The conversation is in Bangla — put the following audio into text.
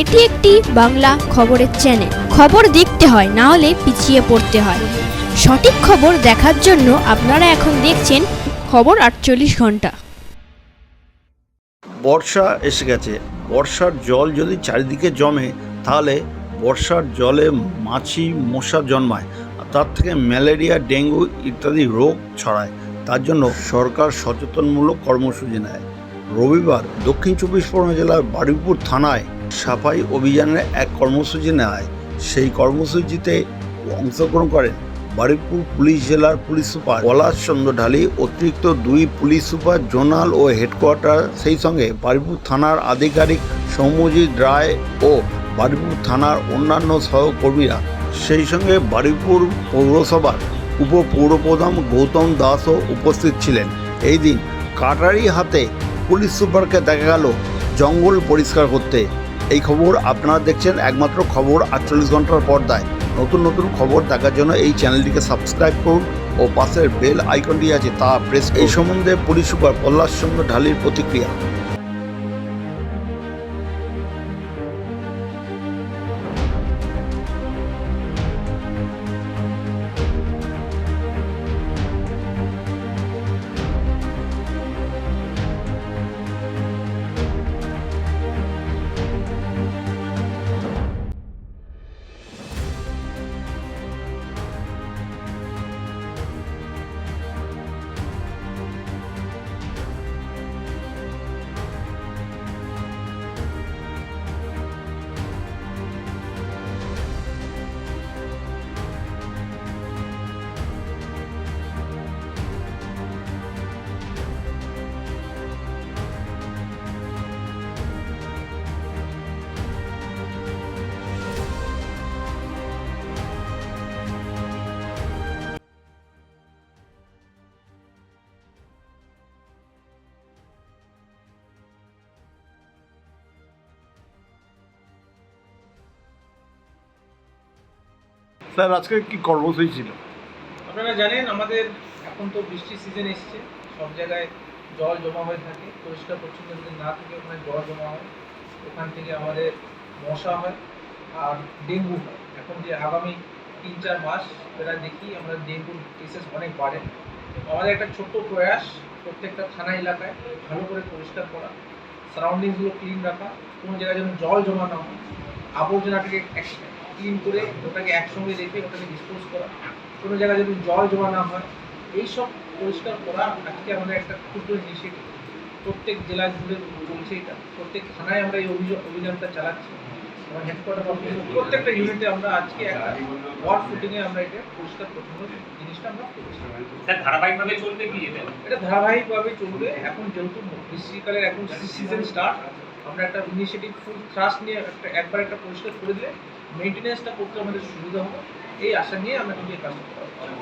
এটি একটি বাংলা খবরের চ্যানেল খবর দেখতে হয়, না হলে পিছিয়ে পড়তে হয়। সঠিক খবর দেখার জন্য আপনারা এখন দেখছেন খবর আটচল্লিশ ঘণ্টা। বর্ষা এসে গেছে। বর্ষার জল যদি চারিদিকে জমে, তাহলে বর্ষার জলে মাছি, মশা জন্মায়। তার থেকে ম্যালেরিয়া, ডেঙ্গু ইত্যাদি রোগ ছড়ায়। তার জন্য সরকার সচেতনমূলক কর্মসূচি নেয়। রবিবার দক্ষিণ চব্বিশ পরগনা জেলার বারুইপুর থানায় সাফাই অভিযানের এক কর্মসূচি নেয়। সেই কর্মসূচিতে অংশগ্রহণ করেন বারুইপুর পুলিশ জেলার পুলিশ সুপার পলাশ চন্দ্র ঢালি, অতিরিক্ত দুই পুলিশ সুপার জোনাল ও হেডকোয়ার্টার, সেই সঙ্গে বারুইপুর থানার আধিকারিক সৌম্যজিৎ রায় ও বারুইপুর থানার অন্যান্য সহকর্মীরা। সেই সঙ্গে বারুইপুর পৌরসভার উপ পৌরপ্রধান গৌতম দাসও উপস্থিত ছিলেন। এই দিন কাটারি হাতে পুলিশ সুপারকে দেখা গেল জঙ্গল পরিষ্কার করতে। এই খবর আপনারা দেখছেন একমাত্র খবর আটচল্লিশ ঘণ্টার পর্দায়। নতুন নতুন খবর দেখার জন্য এই চ্যানেলটিকে সাবস্ক্রাইব করুন ও পাশের বেল আইকনটি আছে, তা প্রেস এই সম্বন্ধে পুলিশ সুপার পল্লাশ চন্দ্র ঢালির প্রতিক্রিয়া। স্যার, আজকে কি কর্মসূচি ছিল? আপনারা জানেন, আমাদের এখন তো বৃষ্টির সিজন এসছে, সব জায়গায় জল জমা হয়ে থাকে, পরিষ্কার পরিচ্ছন্ন যদি না থাকে, ওখানে জল জমা হয়, ওখান থেকে আমাদের মশা হয় আর ডেঙ্গু হয়। এখন যে আগামী তিন চার মাস এরা দেখি আমরা ডেঙ্গুর কেসেস অনেক বাড়ে। আমাদের একটা ছোট্ট প্রয়াস প্রত্যেকটা থানা এলাকায় ভালো করে পরিষ্কার করা সারাউন্ডিংসগুলো ক্লিন রাখা, কোনো জায়গায় যেন জল জমা না হয়, আবর্জনাটাকে ক্লিন করে ওটাকে একসঙ্গে রেখে ওটাকে ডিসপোজ করা। কোনো জায়গায় যদি জল জমা না হয় এইসব পরিষ্কার করা আজকে আমাদের একটা ক্ষুদ্র ইনিশিয়েটিভ প্রত্যেক জেলা জুড়ে চলছে এটা। প্রত্যেক থানায় আমরা এই অভিযোগ অভিযানটা চালাচ্ছি। আমার হেডকোয়ার্টার অফিস প্রত্যেকটা ইউনিটে আমরা আজকে একটা ওয়ার্ড ফুটিংয়ে আমরা এটা পরিষ্কার পরিচ্ছন্ন জিনিসটা আমরা করছি। স্যার ধারাবাহিকভাবে চলবে কি এটা? এটা ধারাবাহিকভাবে চলবে। এখন যেহেতু গ্রীষ্মকালের এখন সিজন স্টার্ট আমরা একটা ইনিশিয়েটিভ ফুল ট্রাস্ট নিয়ে একটা একবার একটা পরিষ্কার করে দিলে মেনটেন্যান্সটা করতে আমাদের সুবিধা হবে। এই আশা নিয়ে আমরা কিন্তু এই কাজটা করা